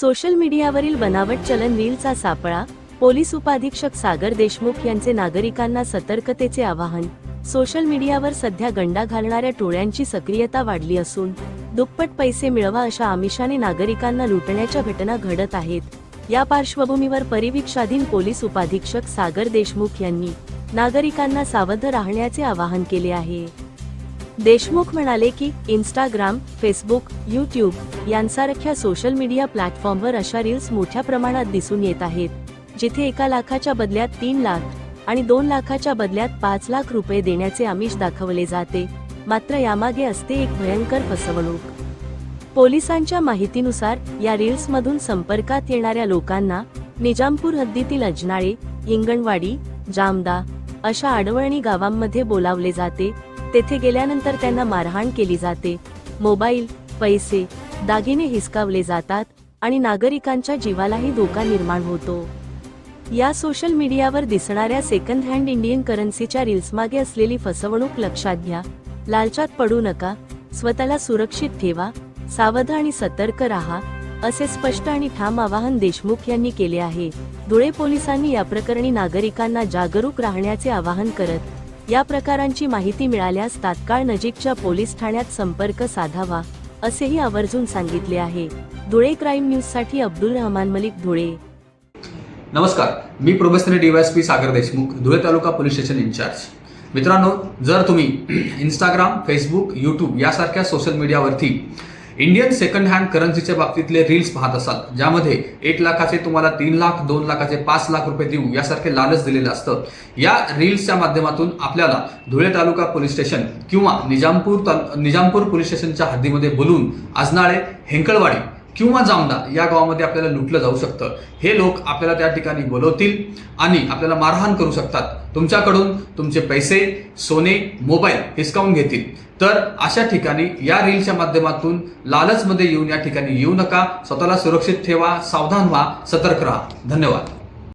Social मीडियावरील बनावट चलन रीलचा सापळा पोलीस उपाधीक्षक सागर देशमुख यांचे नागरिकांना सतर्कतेचे आवाहन सोशल मीडियावर सध्या गंडा घालणाऱ्या टोळ्यांची सक्रियता वाढली असून दुप्पट पैसे मिळवा अशा आमिषाने नागरिकांना लुटण्याच्या घटना घडत आहेत. या पार्श्वभूमीवर परिवीक्षाधीन पोलीस उपाधीक्षक सागर देशमुख यांनी नागरिकांना सावध राहण्याचे आवाहन केले आहे. देशमुख म्हणाले की इंस्टाग्राम फेसबुक यूट्यूब यांसारख्या सोशल मीडिया प्लॅटफॉर्मवर अशा रील्स मोठ्या प्रमाणात दिसून येत आहेत जिथे एका लाखाच्या बदल्यात तीन लाख आणि दोन लाखाच्या बदल्यात पाच लाख रुपये देण्याचे आमिष दाखवले जाते मात्र यामागे असते एक भयंकर फसवणूक. पोलिसांच्या माहितीनुसार या रील्समधून संपर्कात येणाऱ्या लोकांना निजामपूर हद्दीतील अजनाळे हिंगणवाडी जामदा अशा आडवळणी गावांमध्ये बोलावले जाते तेथे गेल्यानंतर त्यांना मारहाण केली जाते. मोबाईल पैसे दागिने हिसकावले जातात आणि नागरिकांच्या जीवालाही धोका निर्माण होतो. या सोशल मीडियावर दिसणाऱ्या सेकंड हँड इंडियन करन्सीच्या रील्समागे असलेली फसवणूक लक्षात घ्या. लालचात पडू नका. स्वतःला सुरक्षित ठेवा. सावध आणि सतर्क राहा. असे स्पष्ट आणि ठाम आवाहन देशमुख यांनी केले आहे. धुळे पोलिसांनी या प्रकरणी नागरिकांना जागरूक राहण्याचे आवाहन करत या प्रकारांची माहिती मिळाल्यास तात्काळ नजीकच्या पोलीस ठाण्यात संपर्क साधावा असेही आवर्जून सांगितले आहे. धुळे क्राईम न्यूजसाठी अब्दुल रहमान मलिक धुळे. नमस्कार. मी probationary DYSP Sagar Deshmukh Dhule taluka police station incharge. मित्रांनो जर तुम्ही इंस्टाग्राम फेसबुक यूट्यूब यासारख्या सोशल मीडियावरती इंडियन सेकंड हँड करन्सीच्या बाबतीतले रील्स पाहत असाल ज्यामध्ये एक लाखाचे तुम्हाला तीन लाख दोन लाखाचे पाच लाख रुपये देऊ यासारखे लालच दिलेलं असतं. या रील्सच्या माध्यमातून आपल्याला धुळे तालुका पोलीस स्टेशन किंवा निजामपूर ताल निजामपूर पोलीस स्टेशनच्या हद्दीमध्ये बोलून आजनाळे हेंकळवाडी किंवा जामदा या गावामध्ये आपल्याला लुटलं जाऊ शकतं. हे लोक आपल्याला त्या ठिकाणी बोलवतील आणि आपल्याला मारहाण करू शकतात. तुमच्याकडून तुमचे पैसे सोने मोबाईल हिसकावून घेतील. तर अशा ठिकाणी या रीलच्या माध्यमातून लालचमध्ये येऊन या ठिकाणी येऊ नका. स्वतःला सुरक्षित ठेवा सावधान व्हा सतर्क राहा. धन्यवाद.